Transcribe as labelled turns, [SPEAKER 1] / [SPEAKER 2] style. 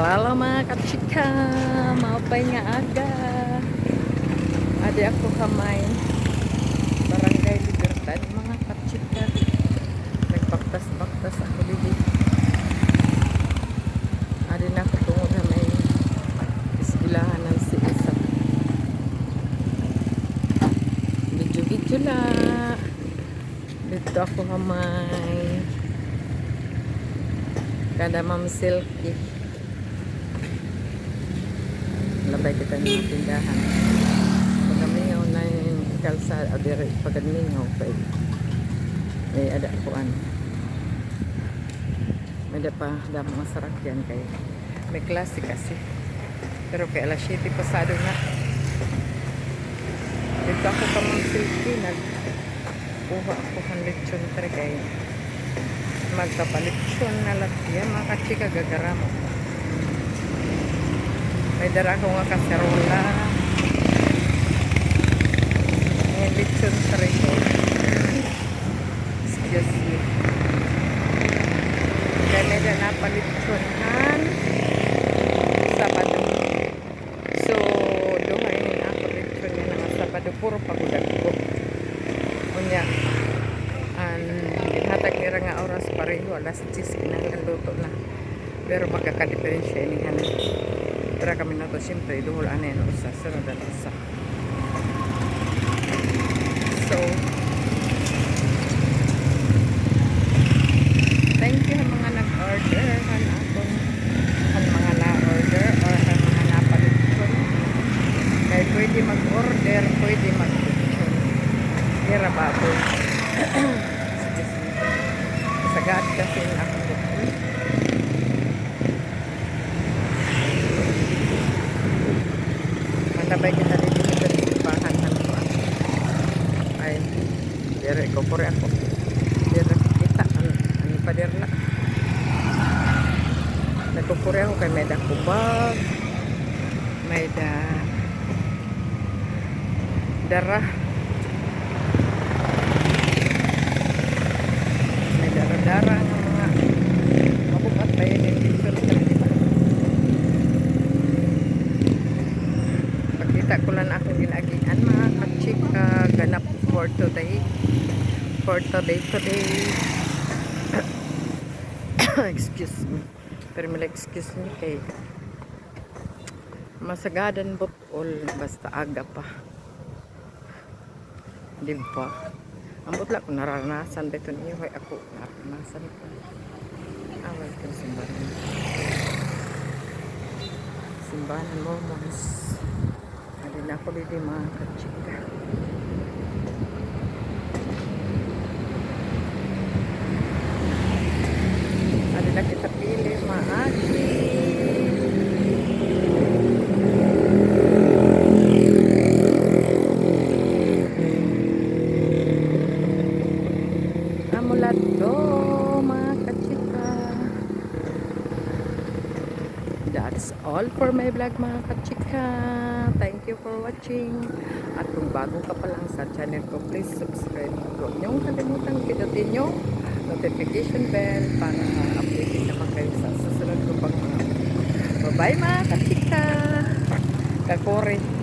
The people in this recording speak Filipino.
[SPEAKER 1] Alala mga kachika, maupay nga aga. Adi ako kamay. Barangay Libertad mga kachika. Nagbaktas-baktas ako dito. Adi na ako tungod na isbilahan ng si Isa. Video-video na. Dito ako kamay. Kada Ma'am Silky. Labay kita ng tindahan. Pagamingaw na yung kalsada, o dire, pagamingaw pa eh. ada ko ano. May da pa, da mga sarakyan kay may klase kasi. Pero kay alas 7 pasado na. Dito ako pa Ma'am Silky, nagkuha ako ng lechon kay magpapalitsyon na latya mga kachika gagaramo may dara ko nga kaserola may litsyon sa rito excuse me kaya sabado so duhay nga sabado puro pagudag ko unya hatag nga oras pareho alas 10 kinahanglan luto na pero kami na to. Siyempre duhol anay no usa sunod ang usa. So thank you mga nag-order. Han akong han mga na-order or han mga napalitson kaya pwede mag-order pwede mag-kitchen kira baboy. Sagad kasi ako Manabay kita dito sa simbahan ng kuwan. Ay, dire ko pure ako. Dire kita an ani pa dire na. Nagkupure ako kay may da kubag. May da darah may dara-dara ng mga mabukat pa yun yung picture sa kanila. Pakita ko lang akong ginagian mga kachik uh, ganap for today. For today, today. excuse me. Pero mala excuse me kay masagadan butol basta aga pa. Di ba? Ang butla ko naranasan dito niyo kay ako naranasan ko. Awal ko simbahan. Simbahan mo mas. Na ako dito mga kachika. Adi na kita pili maaji. Amulat ko, That's all for my vlog, mga kachika. Thank you for watching. At kung bago ka pa lang sa channel ko, please subscribe. Huwag niyong kalimutan pinutin yung notification bell para updated naman kayo sa susunod ko pang mga. Bye-bye, mga kachika. Kakore.